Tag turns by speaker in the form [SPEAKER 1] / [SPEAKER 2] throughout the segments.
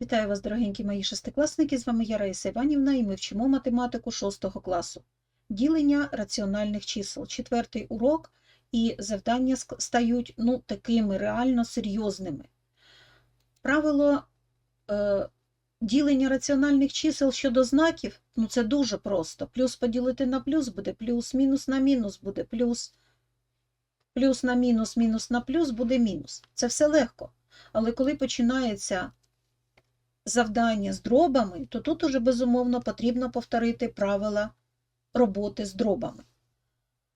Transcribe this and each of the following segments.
[SPEAKER 1] Вітаю вас, дорогенькі мої шестикласники. З вами я Іванівна, і ми вчимо математику 6 класу. Ділення раціональних чисел. Четвертий урок, і завдання стають ну, такими реально серйозними. Правило е, ділення раціональних чисел щодо знаків ну, це дуже просто. Плюс поділити на плюс буде плюс, мінус на мінус буде плюс, плюс на мінус, мінус на плюс буде мінус. Це все легко. Але коли починається завдання з дробами, то тут уже безумовно потрібно повторити правила роботи з дробами.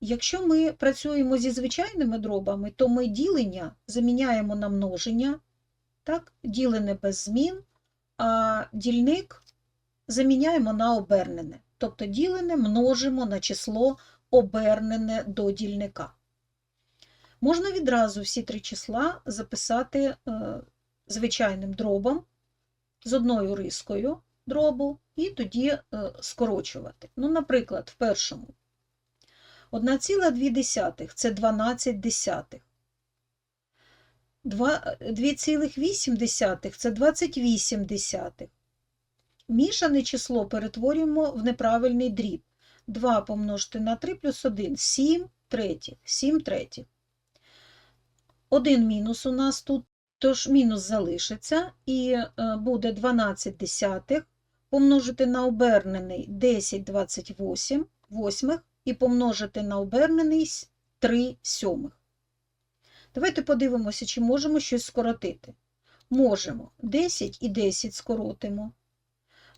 [SPEAKER 1] Якщо ми працюємо зі звичайними дробами, то ми ділення заміняємо на множення, так, ділене без змін, а дільник заміняємо на обернене. Тобто ділене множимо на число обернене до дільника. Можна відразу всі три числа записати е, звичайним дробом з одною рискою дробу і тоді е, скорочувати. Ну, наприклад, в першому 1,2 це 12 десятих. 2,8 це 28 десятих. Мішане число перетворюємо в неправильний дріб. 2 помножити на 3 плюс 1 – 7 третіх. 7 третіх. Один мінус у нас тут, тож мінус залишиться, і е, буде 12 десятих помножити на обернений 10 28 восьмих і помножити на обернений 3 сьомих. Давайте подивимося, чи можемо щось скоротити. Можемо. 10 і 10 скоротимо.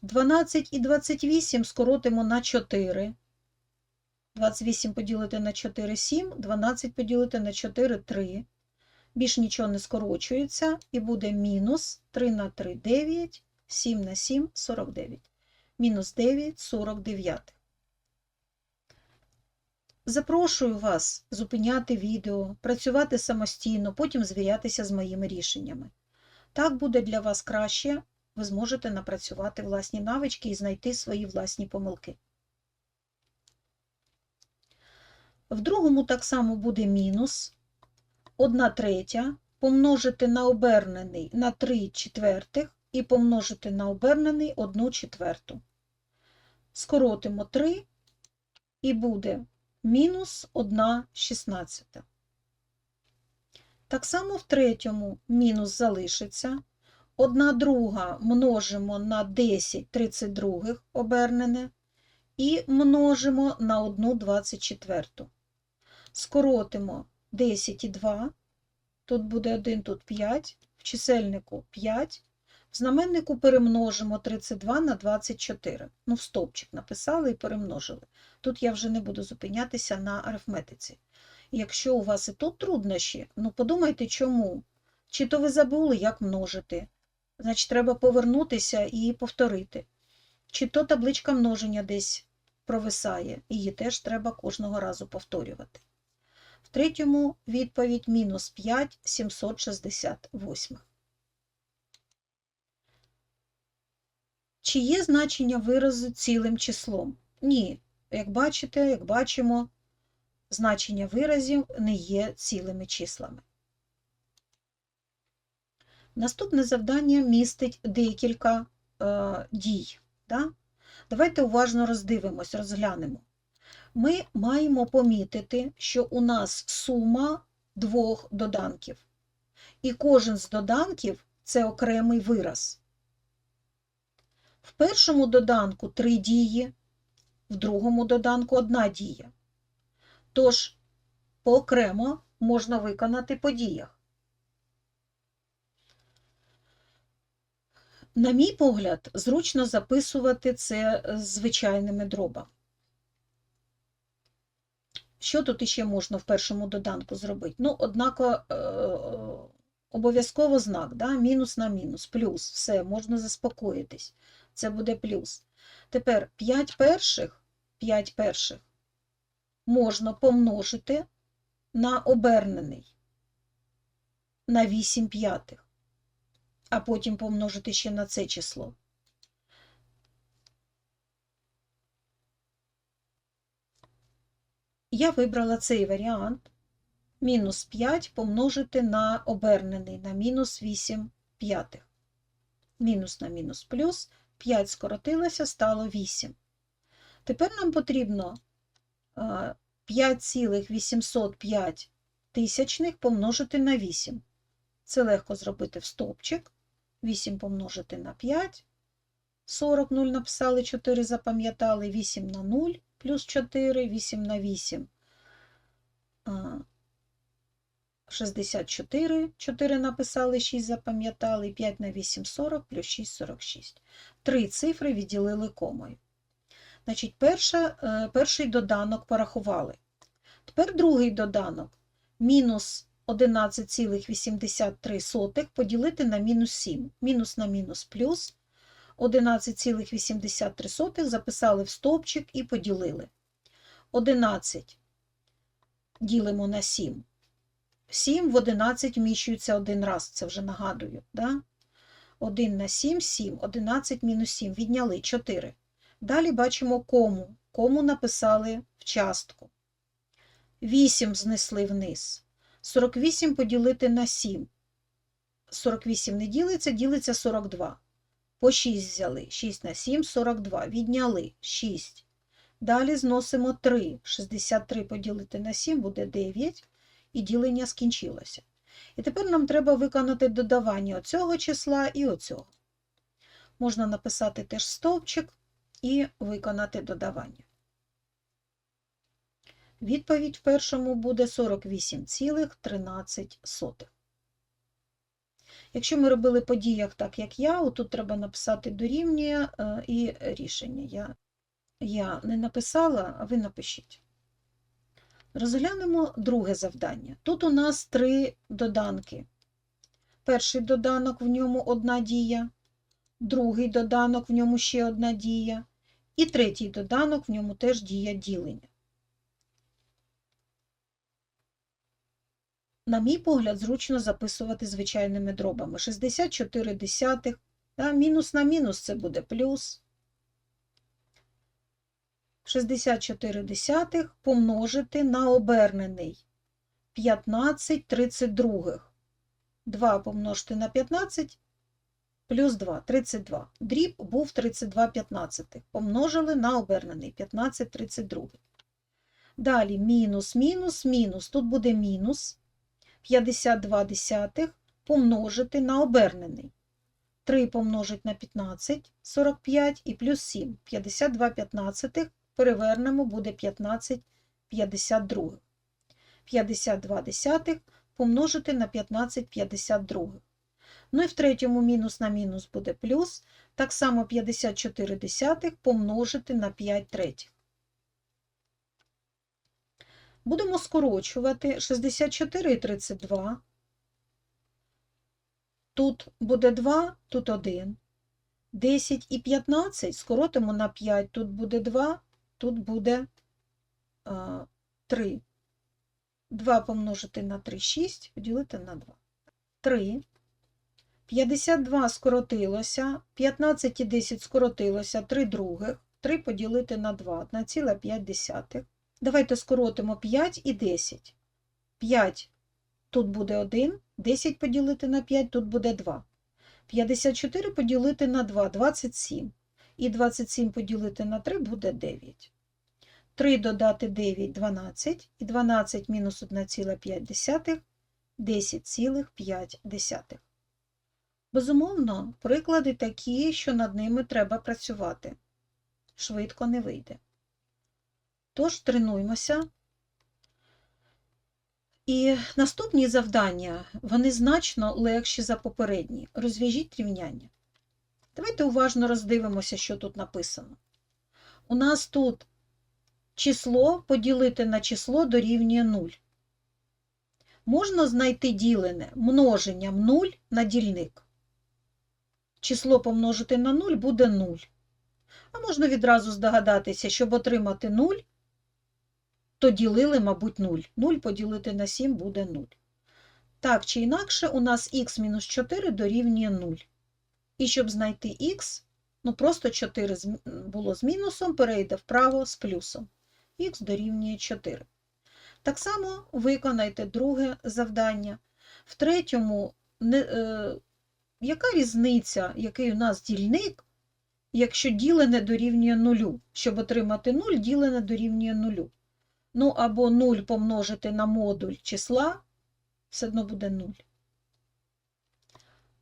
[SPEAKER 1] 12 і 28 скоротимо на 4. 28 поділити на 4 – 7, 12 поділити на 4 – 3. Більш нічого не скорочується, і буде мінус 3 на 3 – 9, 7 на 7 – 49. Мінус 9 – 49. Запрошую вас зупиняти відео, працювати самостійно, потім звірятися з моїми рішеннями. Так буде для вас краще, ви зможете напрацювати власні навички і знайти свої власні помилки. В другому так само буде мінус 1 третя помножити на обернений на 3 четвертих і помножити на обернений 1 четверту. Скоротимо 3 і буде мінус 1 шістнадцята. Так само в третьому мінус залишиться. 1 друга множимо на 10 32 обернене і множимо на 1 24. Скоротимо 10 і 2, тут буде 1, тут 5, в чисельнику 5, в знаменнику перемножимо 32 на 24. Ну, в стовпчик написали і перемножили. Тут я вже не буду зупинятися на арифметиці. Якщо у вас і тут труднощі, ну подумайте, чому. Чи то ви забули, як множити, значить, треба повернутися і повторити. Чи то табличка множення десь провисає, її теж треба кожного разу повторювати. В третьому відповідь мінус 5 768. Чи є значення виразу цілим числом? Ні. Як бачите, як бачимо, значення виразів не є цілими числами. Наступне завдання містить декілька е, дій. Да? Давайте уважно роздивимось, розглянемо. Ми маємо помітити, що у нас сума двох доданків. І кожен з доданків це окремий вираз. В першому доданку три дії, в другому доданку одна дія. Тож, поокремо можна виконати по діях. На мій погляд, зручно записувати це звичайними дробами. Що тут іще можна в першому доданку зробити? Ну, однако, е, обов'язково знак, да? мінус на мінус, плюс, все, можна заспокоїтись. Це буде плюс. Тепер 5 перших, 5 перших можна помножити на обернений, на 8 п'ятих, а потім помножити ще на це число. Я вибрала цей варіант. Мінус 5 помножити на обернений, на мінус 8 п'ятих. мінус на мінус плюс, 5 скоротилося, стало 8. Тепер нам потрібно е, 5,805 тисячних помножити на 8. Це легко зробити в стовпчик. 8 помножити на 5. 40, 0 написали, 4 запам'ятали, 8 на 0 плюс 4, 8 на 8. 64, 4 написали, 6 запам'ятали, 5 на 8 40 плюс 6 46. Три цифри відділили комою. Значить, перша, е, перший доданок порахували. Тепер другий доданок. Мінус 11,83 поділити на мінус 7. Мінус на мінус плюс. 11,83 записали в стовпчик і поділили. 11 ділимо на 7. 7 в 11 вміщується один раз, це вже нагадую. Да? 1 на 7, 7, 11 мінус 7, відняли 4. Далі бачимо кому. Кому написали в частку. 8 знесли вниз. 48 поділити на 7. 48 не ділиться, ділиться 42. По 6 взяли. 6 на 7, 42. Відняли 6. Далі зносимо 3. 63 поділити на 7 буде 9. І ділення скінчилося. І тепер нам треба виконати додавання оцього числа і оцього. Можна написати теж стовпчик і виконати додавання. Відповідь в першому буде 48,13. Якщо ми робили по діях так, як я, отут треба написати дорівнює е, і рішення. Я, я не написала, а ви напишіть. Розглянемо друге завдання. Тут у нас три доданки. Перший доданок в ньому одна дія, другий доданок в ньому ще одна дія, і третій доданок в ньому теж дія ділення. На мій погляд, зручно записувати звичайними дробами. 64 десятих, да, мінус на мінус це буде плюс. 64 десятих помножити на обернений 15 32. 2 помножити на 15 плюс 2 32. Дріб був 32 15. Помножили на обернений 15 32. Далі мінус, мінус, мінус. Тут буде мінус 52 десятих помножити на обернений. 3 помножить на 15 45 і плюс 7 52 15 перевернемо, буде 15 52. 52 десятих помножити на 15 52. Ну і в третьому мінус на мінус буде плюс. Так само 54 десятих помножити на 5 третіх. Будемо скорочувати 64 і 32. Тут буде 2, тут 1. 10 і 15 скоротимо на 5, тут буде 2, тут буде 3. 2 помножити на 3 6, поділити на 2. 3. 52 скоротилося, 15 і 10 скоротилося, 3 других, 3 поділити на 2, 1,5. Давайте скоротимо 5 і 10. 5 тут буде 1, 10 поділити на 5, тут буде 2. 54 поділити на 2 27. І 27 поділити на 3 буде 9. 3 додати 9 12, і 12 мінус 1,5 10,5. Безумовно, приклади такі, що над ними треба працювати. Швидко не вийде. Тож тренуймося. І наступні завдання, вони значно легші за попередні. Розв'яжіть рівняння. Давайте уважно роздивимося, що тут написано. У нас тут число поділити на число дорівнює 0. Можна знайти ділене множенням 0 на дільник. Число помножити на 0 буде 0. А можна відразу здогадатися, щоб отримати 0, то ділили, мабуть, 0. 0 поділити на 7 буде 0. Так чи інакше, у нас х-4 дорівнює 0. І щоб знайти х, ну просто 4 було з мінусом, перейде вправо з плюсом. Х дорівнює 4. Так само виконайте друге завдання. В третьому не, е, яка різниця, який у нас дільник, якщо ділене дорівнює нулю? Щоб отримати 0, ділене дорівнює нулю. Ну, або 0 помножити на модуль числа, все одно буде 0.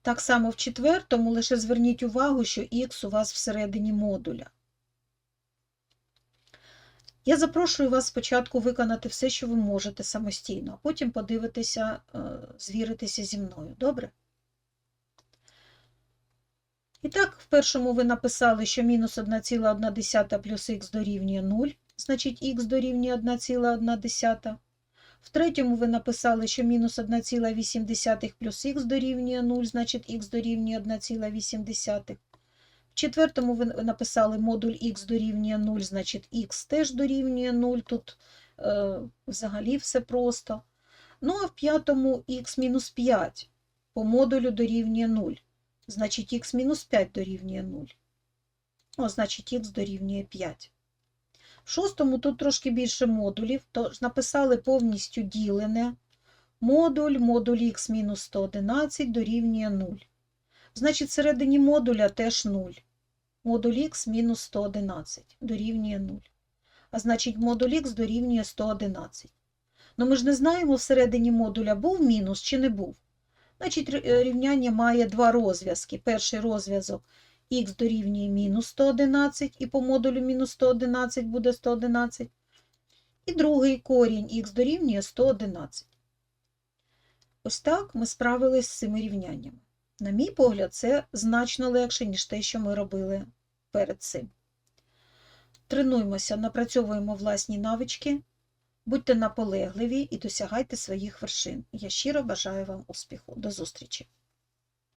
[SPEAKER 1] Так само в четвертому, лише зверніть увагу, що х у вас всередині модуля. Я запрошую вас спочатку виконати все, що ви можете самостійно, а потім подивитися, е, звіритися зі мною. Добре? І так, в першому ви написали, що мінус 1,1 плюс х дорівнює 0, значить х дорівнює 1,1. В третьому ви написали, що мінус 1,8 плюс х дорівнює 0, значить х дорівнює 1,8. В четвертому ви написали модуль х дорівнює 0, значить х теж дорівнює 0. Тут е, взагалі все просто. Ну а в п'ятому х мінус 5 по модулю дорівнює 0. Значить х мінус 5 дорівнює 0. О, значить х дорівнює 5. В шостому тут трошки більше модулів, тож написали повністю ділене. Модуль, модуль х мінус 111 дорівнює 0. Значить, всередині модуля теж 0. Модуль х мінус 111 дорівнює 0. А значить, модуль х дорівнює 111. Ну ми ж не знаємо, всередині модуля був мінус чи не був. Значить, рівняння має два розв'язки. Перший розв'язок х дорівнює мінус 111, і по модулю мінус 111 буде 111. І другий корінь х дорівнює 111. Ось так ми справились з цими рівняннями. На мій погляд, це значно легше, ніж те, що ми робили перед цим. Тренуємося, напрацьовуємо власні навички, будьте наполегливі і досягайте своїх вершин. Я щиро бажаю вам успіху. До зустрічі!